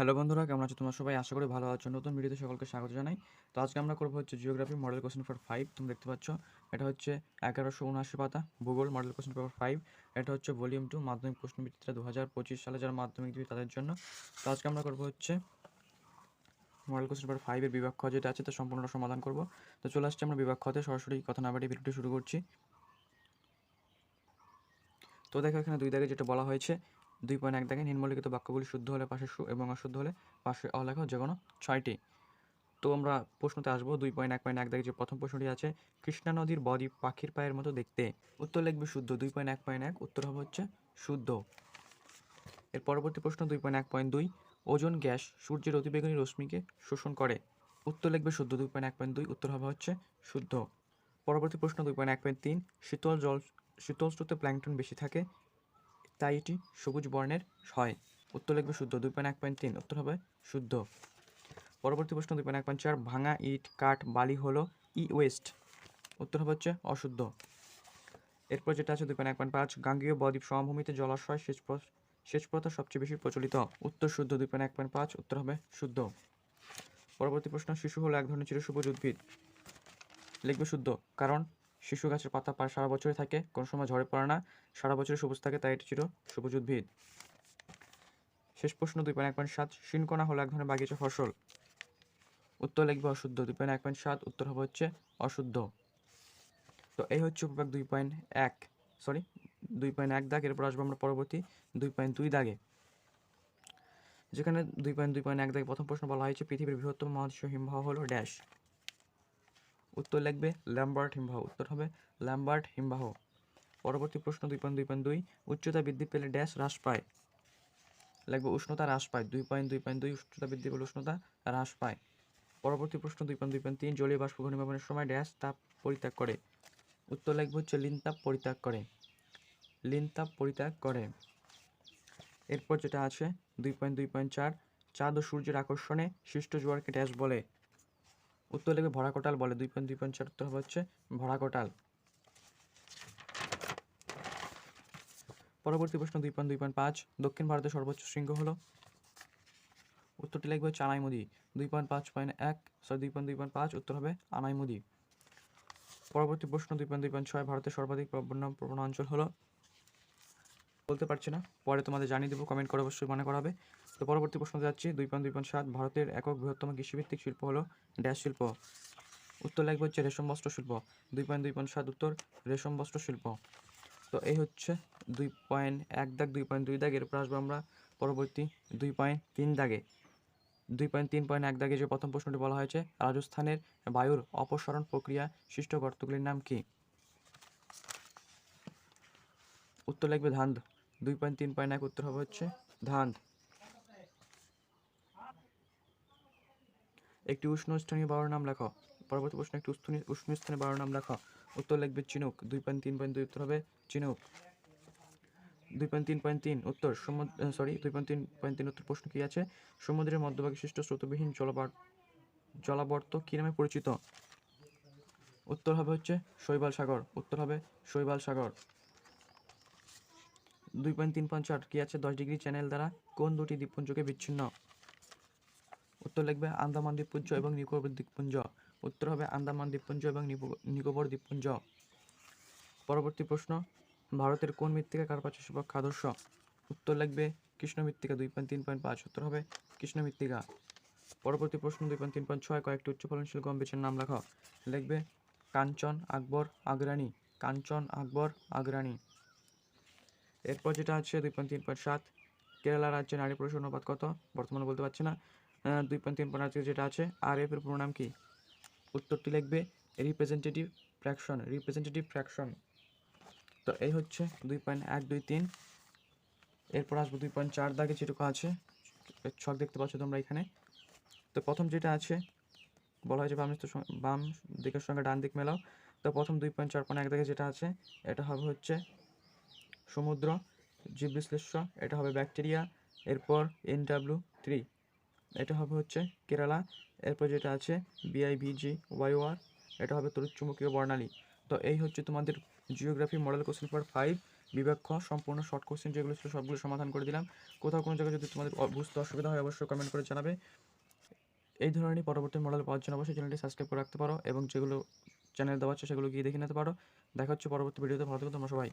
Hello বন্ধুরা, কেমন আছো তোমরা সবাই? আশা করি ভালো আছো। নতুন ভিডিওতে সকলকে স্বাগত জানাই। তো আজকে আমরা করব হচ্ছে geography model question paper five তুমি দেখতে পাচ্ছ, এটা হচ্ছে এগারোশো উনআশি পাতা, ভূগোল মডেল কোশ্চেন পেপার ফাইভ এটা হচ্ছে ভলিউম টু মাধ্যমিক প্রশ্ন প্রশ্নবিচিত্রা দু হাজার পঁচিশ সালে যারা মাধ্যমিক দিবে তাদের জন্য। তো আজকে আমরা করব হচ্ছে মডেল কোশ্চেন পেপার ফাইভের বিভাগ খ যেটা আছে, তা সম্পূর্ণটা সমাধান করব। তো চলে আসছে আমরা বিভাগ খতে। সরাসরি কথা না বাড়িয়ে ভিডিওটি শুরু করছি। তো দেখো এখানে দুই দাগে যেটা বলা হয়েছে দুই পয়েন্ট এক দাগে নিম্নলিখিত বাক্যগুলি শুদ্ধ হলে পাশে সু এবং অশুদ্ধ হলে পাশে অলেখ যে কোনো ছয়টি। তো আমরা প্রশ্নতে আসব, দুই পয়েন্ট এক পয়েন্ট এক দেখে যে প্রথম প্রশ্নটি আছে, কৃষ্ণা নদীর বদ্বীপ পাখির পায়ের মতো দেখতে। উত্তর লিখবে শুদ্ধ, দুই পয়েন্ট এক পয়েন্ট এক, উত্তর হবে হচ্ছে শুদ্ধ। এর পরবর্তী প্রশ্ন দুই পয়েন্ট এক পয়েন্ট দুই, ওজন গ্যাস সূর্যের অতিবেগুনি রশ্মিকে শোষণ করে। উত্তর লিখবে শুদ্ধ, দুই পয়েন্ট এক পয়েন্ট দুই, উত্তর হবে হচ্ছে শুদ্ধ। পরবর্তী প্রশ্ন দুই পয়েন্ট এক পয়েন্ট তিন, শীতল জল, শীতল স্রোতে প্ল্যাংটন বেশি থাকে তাই এটি সবুজ বর্ণের হয়। উত্তর লিখবে শুদ্ধ দুই পয়েন্ট এক পয়েন্ট তিন, উত্তর হবে শুদ্ধ। পরবর্তী প্রশ্ন দুই পয়েন্ট এক পয়েন্ট চার, ভাঙা ইট, কাঠ, বালি হলো ই ওয়েস্ট। উত্তর হবে হচ্ছে অশুদ্ধ। এরপর যেটা আছে দুই পয়েন্ট এক পয়েন্ট পাঁচ, গাঙ্গীয় বদ্বীপ সমভূমিতে জলাশয় সেচ সেচ প্রথা সবচেয়ে বেশি প্রচলিত। উত্তর শুদ্ধ দুই পয়েন্ট এক পয়েন্ট পাঁচ, উত্তর হবে শুদ্ধ। পরবর্তী প্রশ্ন, শিশু হলো এক ধরনের চিরসবুজ উদ্ভিদ। লিখবে শুদ্ধ, কারণ শিশু গাছের পাতা প্রায় সারা বছরই থাকে, কোনো সময় ঝরে পড়ে না, সারা বছরই সবুজ থাকে, তাই এটি ছিল সবুজ উদ্ভিদ। শেষ প্রশ্ন দুই পয়েন্ট এক পয়েন্ট সাত, শিনকোনা হলো এক ধরনের বাগিচা ফসল। উত্তর লিখবে অশুদ্ধ, দুই পয়েন্ট এক পয়েন্ট সাত, উত্তর হবে হচ্ছে অশুদ্ধ। তো এই হচ্ছে উপভাগ দুই পয়েন্ট এক সরি দুই পয়েন্ট এক দাগ, এরপর আসব আমরা পরবর্তী দুই পয়েন্ট দুই দাগে। যেখানে দুই পয়েন্ট দুই পয়েন্ট এক দাগে প্রথম প্রশ্ন বলা হয়েছে, পৃথিবীর বৃহত্তম মহাদেশীয় হিমবাহ হলো ড্যাশ। উত্তর লিখবে ল্যাম্বার্ট হিমবাহ। উত্তর হবে ল্যাম্বার্ট হিমবাহ। পরবর্তী প্রশ্ন দুই পয়েন্ট দুই পয়েন্ট দুই, উচ্চতা বৃদ্ধি পেলে ড্যাশ হ্রাস পায়। লাগবে উষ্ণতা হ্রাস পায়। দুই পয়েন্ট দুই পয়েন্ট দুই উচ্চতা বৃদ্ধি পেলে উষ্ণতা হ্রাস পায়। পরবর্তী প্রশ্ন দুই পয়েন্ট দুই পয়েন্ট তিন, জলীয় বাষ্প ঘনীভবনের সময় ড্যাশ তাপ পরিত্যাগ করে। উত্তর লিখবে হচ্ছে লিন তাপ পরিত্যাগ করে। লিন তাপ পরিত্যাগ করে। এরপর যেটা আছে, দুই পয়েন্ট দুই পয়েন্ট চার, চাঁদ ও সূর্যের আকর্ষণে সৃষ্ট জোয়ারকে ড্যাশ বলে। উত্তর লিখবে ভরা কোটাল বলে, দুই পয়েন্ট দুই পয়েন্ট উত্তর হবে হচ্ছে ভরা কোটাল। পরবর্তী প্রশ্ন, দুই পয়েন্ট দুই পয়েন্ট পাঁচ, দক্ষিণ ভারতের সর্বোচ্চ শৃঙ্গ হলো? উত্তরটি লিখবে হচ্ছে আনাইমুদি, দুই পয়েন্ট পাঁচ, পয়েন্ট এক, সরি, দুই পয়েন্ট দুই পয়েন্ট পাঁচ, উত্তর হবে আনাইমুদি। পরবর্তী প্রশ্ন, দুই পয়েন্ট দুই পয়েন্ট ছয়, ভারতের সর্বাধিক প্রবণ প্রবণ অঞ্চল হলো? বলতে পারছি না। পরে তোমাদের জানিয়ে দেবো কমেন্ট করে অবশ্যই মনে করা হবে তো পরবর্তী প্রশ্ন যাচ্ছি। দুই পয়েন্ট দুই পয়েন্ট সাত, ভারতের একক বৃহত্তম কৃষিভিত্তিক শিল্প হলো ড্যাশ শিল্প। উত্তর লাগবে হচ্ছে রেশম বস্ত্র শিল্প। দুই পয়েন্ট দুই পয়েন্ট সাত উত্তর, রেশম বস্ত্র শিল্প। তো এই হচ্ছে দুই পয়েন্ট এক দাগ, দুই পয়েন্ট দুই দাগ, এরপর আসব আমরা পরবর্তী দুই পয়েন্ট তিন দাগে। দুই পয়েন্ট, তিন পয়েন্ট এক দাগে যে প্রথম প্রশ্নটি বলা হয়েছে, রাজস্থানের বায়ুর অপসরণ প্রক্রিয়া সৃষ্ট গর্তগুলির নাম কি? উত্তর লাগবে ধান দুই পয়েন্ট, তিন পয়েন্ট এক উত্তর হবে হচ্ছে ধান। একটি উষ্ণ স্থানীয় বায়ুর নাম লেখো। পরবর্তী প্রশ্ন, একটি উষ্ণ স্থানীয় বায়ুর নাম লেখো। উত্তর লিখবে চিনুক। দুই পয়েন্ট, তিন পয়েন্ট, দুই উত্তর হবে চিনুক। দুই পয়েন্ট, তিন পয়েন্ট, তিন উত্তর সমুদ্র সরি দুই পয়েন্ট, তিন পয়েন্ট, তিন উত্তর প্রশ্ন কি আছে? সমুদ্রের মধ্যভাগে সৃষ্ট স্রোতবিহীন জলবার, জলাবর্ত কী নামে পরিচিত? উত্তর হবে হচ্ছে শৈবাল সাগর। উত্তর হবে শৈবাল সাগর। দুই পয়েন্ট তিন পয়েন্ট চার কি আছে? দশ ডিগ্রি চ্যানেল দ্বারা কোন দুটি দ্বীপপুঞ্জকে বিচ্ছিন্ন? উত্তর লিখবে আন্দামান দ্বীপপুঞ্জ এবং নিকোবর দ্বীপপুঞ্জ। উত্তর হবে আন্দামান দ্বীপপুঞ্জ এবং নিকো- নিকোবর দ্বীপপুঞ্জ। পরবর্তী প্রশ্ন, ভারতের কোন মৃত্তিকা কার্পাচার পক্ষে আদর্শ? উত্তর লিখবে কৃষ্ণ মৃত্তিকা দুই পয়েন্ট তিন পয়েন্ট পাঁচ। উত্তর হবে কৃষ্ণ মৃত্তিকা পরবর্তী প্রশ্ন, দুই পয়েন্ট তিন পয়েন্ট ছয় কয়েকটি উচ্চ ফলনশীল গম বীজের নাম লেখো। লিখবে কাঞ্চন আকবর আগ্রানি কাঞ্চন আকবর আগ্রানি এরপর যেটা আছে দুই পয়েন্ট তিন পয়েন্ট সাত, কেরালা রাজ্যে নারী পুরুষ অনুপাত কত? বর্তমানে বলতে পারছি না। দুই পয়েন্ট তিন পয়েন্ট যেটা আছে আর এফ এর পুরো নাম কি? উত্তরটি লিখবে রিপ্রেজেন্টেটিভ ফ্র্যাকশন রিপ্রেজেন্টেটিভ ফ্র্যাকশন তো এই হচ্ছে দুই পয়েন্ট এক দুই তিন। এরপর আসব দুই পয়েন্ট চার দাগে যেটুকু আছে। ছক দেখতে পাচ্ছ তোমরা এখানে। তো প্রথম যেটা আছে, বলা হয়েছে বাম বাম দিকের সঙ্গে ডান দিক মেলাও। তো প্রথম দুই পয়েন্ট চার পয়েন্ট এক দাগে যেটা আছে, এটা হবে হচ্ছে সমুদ্র জীব বিশ্লেষ্য এটা হবে ব্যাকটেরিয়া, এরপর এন ডাব্লু থ্রি এটা হবে হচ্ছে কেরালা, এরপর যেটা আছে বিআইভিজি ওয়াইওয়ার এটা হবে তড়িৎচুম্বকীয় বর্ণালী। তো এই হচ্ছে তোমাদের geography model question paper five বিভাগ সম্পূর্ণ শর্ট কোশ্চেন যেগুলো ছিল সবগুলো সমাধান করে দিলাম। কোথাও কোনো জায়গায় যদি তোমাদের বুঝতে অসুবিধা হয়, অবশ্যই কমেন্ট করে জানাবে। এই ধরনের পরবর্তী মডেল পাওয়ার জন্য অবশ্যই চ্যানেলটি সাবস্ক্রাইব করে রাখতে পারো এবং যেগুলো চ্যানেল দেওয়া আছে সেগুলো গিয়ে দেখে নিতে পারো। দেখা হচ্ছে পরবর্তী ভিডিওতে ভালো থেকো, তোমরা সবাই।